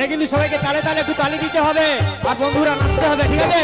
এটা কিন্তু সবাইকে তালে তালে একটু তালি দিতে হবে। আর বন্ধুরা নাচতে হবে, ঠিক আছে?